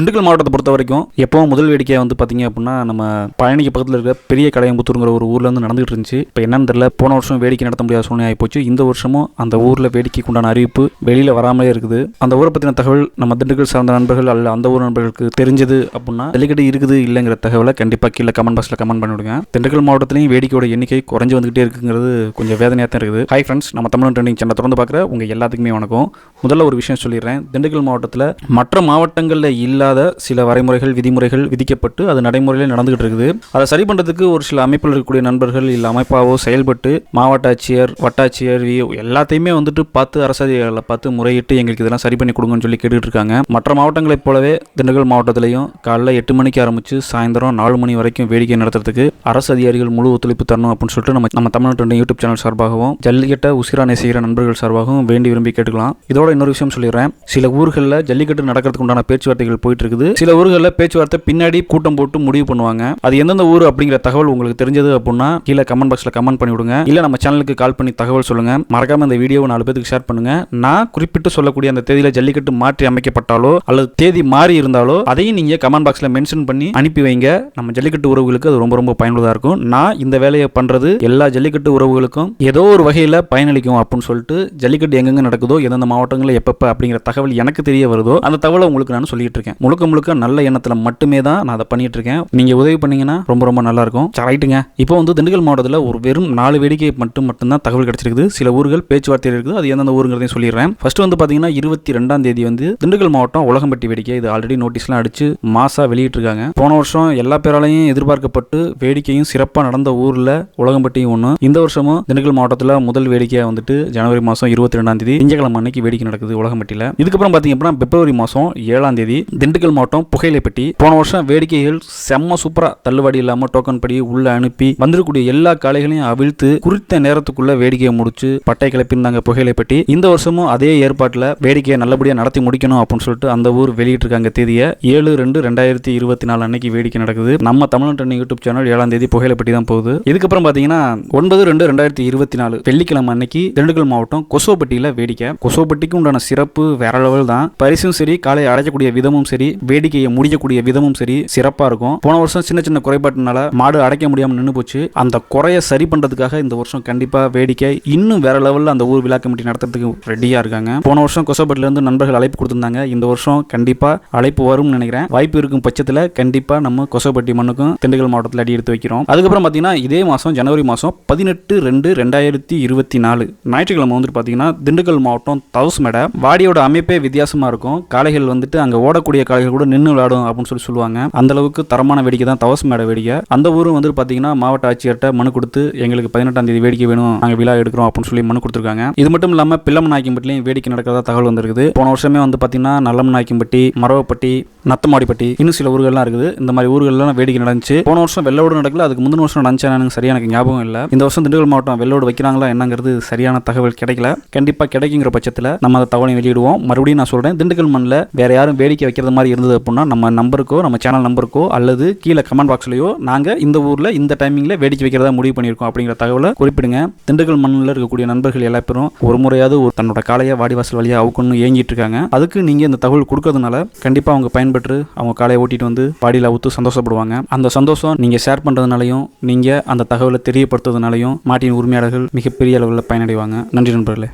திண்டுக்கல் மாவட்டத்தை பொறுத்த வரைக்கும் எப்பவும் முதல் வேடிக்கையாக வந்து பார்த்தீங்க அப்படின்னா நம்ம பழனிக்கு பக்கத்தில் இருக்கிற பெரிய கடையம்புத்தூருங்கிற ஒரு ஊரில் வந்து நடந்துகிட்டு இருந்துச்சு. இப்போ என்னன்னு தெரியல போன வருஷம் வேடிக்கை நடத்த முடியாத சூழ்நிலை ஆகிப்போச்சு இந்த வருஷமும் அந்த ஊரில் வேடிக்கைக்கு உண்டான அறிவிப்பு வெளியில் வராமலே இருக்குது. அந்த ஊரை பற்றின தகவல் நம்ம திண்டுக்கல் சார்ந்த நண்பர்கள் அல்ல அந்த ஊர் நண்பர்களுக்கு தெரிஞ்சது அப்படின்னா ஜல்லிக்கட்டு இருக்குது இல்லைங்கிற தகவலை கண்டிப்பாக கீழே கமெண்ட் பாக்ஸில் கமெண்ட் பண்ணிவிடுங்க திண்டுக்கல் மாவட்டத்திலையும் வேடிக்கையோட எண்ணிக்கை குறைஞ்சு வந்துகிட்டே இருக்குங்கிறது கொஞ்சம் வேதனையாக தான் இருக்குது. ஹை ஃப்ரெண்ட்ஸ் நம்ம தமிழ் ட்ரெண்டிங் சேனல் தொடர்ந்து பார்க்குற உங்கள் எல்லாத்துக்குமே வணக்கம். முதல்ல ஒரு விஷயம் சொல்லிடுறேன். திண்டுக்கல் மாவட்டத்தில் மற்ற மாவட்டங்களில் இல்லாத சில வரைமுறைகள் விதிமுறைகள் விதிக்கப்பட்டு அது நடைமுறையில் நடந்துகிட்டு இருக்குது. அதை சரி பண்ணுறதுக்கு ஒரு சில அமைப்பில் இருக்கக்கூடிய நண்பர்கள் இல்லை அமைப்பாவோ செயல்பட்டு மாவட்ட ஆட்சியர் வட்டாட்சியர் எல்லாத்தையுமே வந்துட்டு பார்த்து அரசதிகளை பார்த்து முறையிட்டு எங்களுக்கு இதெல்லாம் சரி பண்ணி கொடுங்கன்னு சொல்லி கேட்டுக்கிட்டு இருக்காங்க. மற்ற மாவட்டங்களைப் போலவே திண்டுக்கல் மாவட்டத்திலையும் காலைல எட்டு மணிக்கு ஆரம்பிச்சு சாயந்தரம் நாலு மணி வரைக்கும் வேடிக்கை நடத்துறதுக்கு அரசு அதிகாரிகள் முழு ஒத்துழைப்பு தரணும் அப்படின்னு சொல்லிட்டு நம்ம நம்ம தமிழ்நாட்டு யூடியூப் சேனல் சார்பாகவும் ஜல்லிக்கட்டை உசிரா நேசிக்கிற நண்பர்கள் சார்பாகவும் வேண்டி விரும்பி கேட்டுக்கலாம். இதோட இன்னொரு விஷயம் சொல்லிடுறேன். சில ஊர்களில் ஜல்லிக்கட்டு நடக்கிறதுக்கு உண்டான பேச்சுவார்த்தைகள் போயிட்டு இருக்குது. சில ஊர்களில் பேச்சுவார்த்தை பின்னாடி கூட்டம் போட்டு முடிவு பண்ணுவாங்க. அது எந்தெந்த ஊர் அப்படிங்கிற தகவல் உங்களுக்கு தெரிஞ்சது அப்படின்னா கீழே கமெண்ட் பாக்ஸில் கமெண்ட் பண்ணி விடுங்க இல்லை நம்ம சேனலுக்கு கால் பண்ணி தகவல் சொல்லுங்க. மறக்காம இந்த வீடியோவை நாலு பேருக்கு ஷேர் பண்ணுங்க. நான் குறிப்பிட்டு சொல்லக்கூடிய அந்த தேதியில ஜல்லிக்கட்டு மாற்றி அமைக்கப்பட்டாலோ அல்லது தேதி மாறி இருந்தாலோ அதையும் நீங்க கமெண்ட் பாக்ஸில் மென்ஷன் பண்ணி அனுப்பி வைங்க. நம்ம ஜல்லிக்கட்டு உறவுகளுக்கு அது ரொம்ப ரொம்ப பயனுள்ளதாக இருக்கும். நான் இந்த வேலையை பண்றது எல்லா ஜல்லிக்கட்டு உறவுகளுக்கும் ஏதோ ஒரு வகையில் பயனளிக்கும் அப்படின்னு சொல்லிட்டு ஜல்லிக்கட்டு எங்கெங்க நடக்குதோ எந்தெந்த மாவட்டங்களில் எப்பப்போ அப்படிங்கிற தகவல் எனக்கு தெரிய வருதோ அந்த தகவலை உங்களுக்கு நான் சொல்லிட்டு இருக்கேன். முழுக்க முழுக்க நல்ல எண்ணத்தில் மட்டுமே தான் நான் அதை பண்ணிகிட்ருக்கேன் இருக்கேன் உதவி பண்ணீங்கன்னா ரொம்ப ரொம்ப நல்லாயிருக்கும். ரைட்டுங்க. இப்போ வந்து திண்டுக்கல் மாவட்டத்தில் ஒரு வெறும் நாலு வேடிக்கை மட்டும் மட்டும்தான் தகவல் கிடைச்சிருக்குது. சில ஊர்கள் பேச்சுவார்த்தையில் இருக்குது. அது எந்தெந்த ஊருங்கிறதையும் சொல்லிடுறேன். ஃபர்ஸ்ட் வந்து பார்த்தீங்கன்னா இருபத்தி ரெண்டாம் தேதி வந்து திண்டுக்கல் மாவட்டம் உலகம்பட்டி வேடிக்கை. இது ஆல்ரெடி நோட்டீஸ்லாம் அடிச்சு மாசாக வெளியிட்டிருக்காங்க. போன வருஷம் எல்லா பேராலையும் எதிர்பார்க்கப்பட்டு வேடிக்கையும் சிறப்பாக நடந்த ஊரில் உலகம்பட்டியும் ஒன்று இந்த வருஷமும் திண்டுக்கல் மாவட்டத்தில் முதல் வேடிக்கையாக வந்துட்டு ஜனவரி மாதம் இருபத்தி ரெண்டாம் தேதி திங்கக்கிழமை அன்னைக்கு வேடிக்கை நடக்குது உலகம்பட்டியில். இதுக்கப்புறம் பார்த்தீங்க அப்படின்னா பிப்ரவரி மாதம் ஏழாம் தேதி திண்டுக்கல் மாவட்டம் புகையிலைப்பட்டி. போன வருஷம் வேடிக்கைகள் செம்ம சூப்பராக தள்ளுபடி இல்லாமல் டோக்கன் படி உள்ள அனுப்பி வந்திருக்கக்கூடிய எல்லா காளைகளையும் அவிழ்த்து குறித்த நேரத்துக்குள்ள வேடிக்கையை முடிச்சு பட்டை கிளப்பியிருந்தாங்க புகையிலைப்பட்டி. இந்த வருஷமும் அதே ஏற்பாட்டில் வேடிக்கையை நல்லபடியாக நடத்தி முடிக்கணும் அப்படின்னு சொல்லிட்டு அந்த ஊர் வெளியிட்டிருக்காங்க தேதியை. ஏழு ரெண்டு ரெண்டாயிரத்தி இருபத்தி நாலு அன்னைக்கு வேடிக்கை நடக்குது. நம்ம தமிழ்நாட்டு யூடியூப் சேனல் ஏழாம் தேதி புகையிலைப்பட்டி தான் போகுது. இதுக்கப்புறம் பார்த்தீங்கன்னா ஒன்பது ரெண்டு ரெண்டாயிரத்தி இருபத்தி நாலு வெள்ளிக்கிழமை அன்னைக்கு திண்டுக்கல் மாவட்டம் கொசோப்பட்டியில் வேடிக்கை. கொசோப்பட்டிக்கு உண்டான சிறப்பு வேற லெவல் தான். பரிசும் சரி காலை அடைக்கக்கூடிய விதமும் சரி. வேடிக்கையை முடிக்கக்கூடிய விதமும் சரி சிறப்பாக இருக்கும். போன வருஷம் சின்ன சின்ன குறைபாட்டினால மாடு அடைக்க முடியாமல் நின்று போச்சு. அந்த குறையை சரி பண்ணுறதுக்காக இந்த வருஷம் கண்டிப்பாக வேடிக்கை இன்னும் வேற லெவலில் அந்த ஊர் விழா கமிட்டி நடத்துறதுக்கு ரெடியாக இருக்காங்க. போன வருஷம் கொசோப்பட்டிலேருந்து நண்பர்கள் அழைப்பு கொடுத்துருந்தாங்க. இந்த வருஷம் கண்டிப்பாக அழைப்பு வரும்னு நினைக்கிறேன். வாய்ப்பு இருக்கும் பட்சத்தில் கண்டிப்பாக நம்ம கொசோப்பட்டி மண்ணுக்கும் திண்டுக்கல் மாவட்டத்தில் அடி எடுத்து வைக்கிறோம். அதுக்கப்புறம் பார்த்தீங்கன்னா இதே மாதம் ஜனவரி மாதம் பதினெட்டு ரெண்டு ரெண்டாயிரத்தி இருபத்தி நாலு ஞாயிற்றுக்கிழமை வந்துட்டு பார்த்தீங்கன்னா திண்டுக்கல் மாவட்டம் தவுஸ் மேடை. வாடியோட அமைப்பே வித்தியாசமாக இருக்கும். காளைகள் வந்துட்டு அங்கே ஓடக்கூடிய காளைகள் கூட நின்று விளையாடும் அப்படின்னு சொல்லி சொல்லுவாங்க. அந்த அளவுக்கு தரமான வேடிக்கை தான் தவஸ் மேட வேடிக்கை. அந்த ஊரும் வந்து பார்த்தீங்கன்னா மாவட்ட ஆட்சியர்கிட்ட மனு கொடுத்து எங்களுக்கு பதினெட்டாம் தேதி வேடிக்கை வேணும் நாங்கள் விழா எடுக்கிறோம் அப்படின்னு சொல்லி மனு கொடுத்துருக்காங்க. இது மட்டும் இல்லாமல் பிள்ளம் நாயக்கம்பட்டிலையும் வேடிக்கை நடக்கிறதா தகவல் வந்திருக்குது. போன வருஷமே வந்து பார்த்தீங்கன்னா நல்லமநாயக்கம்பட்டி மரவப்பட்டி நத்தமாடிப்பட்டி இன்னும் சில ஊர்கள்லாம் இருக்குது. இந்த மாதிரி ஊர்கள்லாம் வேடிக்கை நடந்துச்சு. போன வருஷம் வெள்ளோடு நடக்கல அதுக்கு முந்தின வருஷம் நடந்துச்சா எனக்கு சரியா எனக்கு ஞாபகம் இல்லை. இந்த வருஷம் திண்டுக்கல் மாவட்டம் வெள்ளோடு வைக்கிறாங்களா என்னங்கிறது சரியான தகவல் கிடைக்கல. கண்டிப்பாக கிடைக்குங்கிற பட்சத்தில் நம்ம அந்த தகவலை வெளியிடுவோம். மறுபடியும் நான் சொல்கிறேன் திண்டுக்கல் மண்ணில் வேற யாரும் வேடிக்கை வைக்கிறது மாதிரி இருந்தது அப்படின்னா நம்ம நம்பருக்கோ நம்ம சேனல் நம்பருக்கோ அல்லது கீழே கமெண்ட் பாக்ஸ்லையோ நாங்கள் இந்த ஊரில் இந்த டைமிங்கில் வேடிக்கை வைக்கிறதா முடிவு பண்ணியிருக்கோம் அப்படிங்கிற தகவலை குறிப்பிடுங்க. திண்டுக்கல் மண்ணில் இருக்கக்கூடிய நண்பர்கள் எல்லா பேரும் ஒரு முறையாவது ஒரு தன்னோட காலையை வாடிவாசல் வழியாக அவுக்கணும்னு ஏங்கிட்டு இருக்காங்க. அதுக்கு நீங்கள் இந்த தகவல் கொடுக்கறதுனால கண்டிப்பாக அவங்க பயன்பெற்று அவங்க காலையை ஓட்டிட்டு வந்து வாடியில் அவுத்து சந்தோஷப்படுவாங்க. அந்த சந்தோஷம் நீங்கள் ஷேர் பண்ணுறதுனாலையும் நீங்கள் அந்த தகவலை தெரியப்படுத்துறதுனாலையும் மாட்டின் உரிமையாளர்கள் மிகப்பெரிய அளவில் பயனடைவாங்க. நன்றி நண்பர்களே.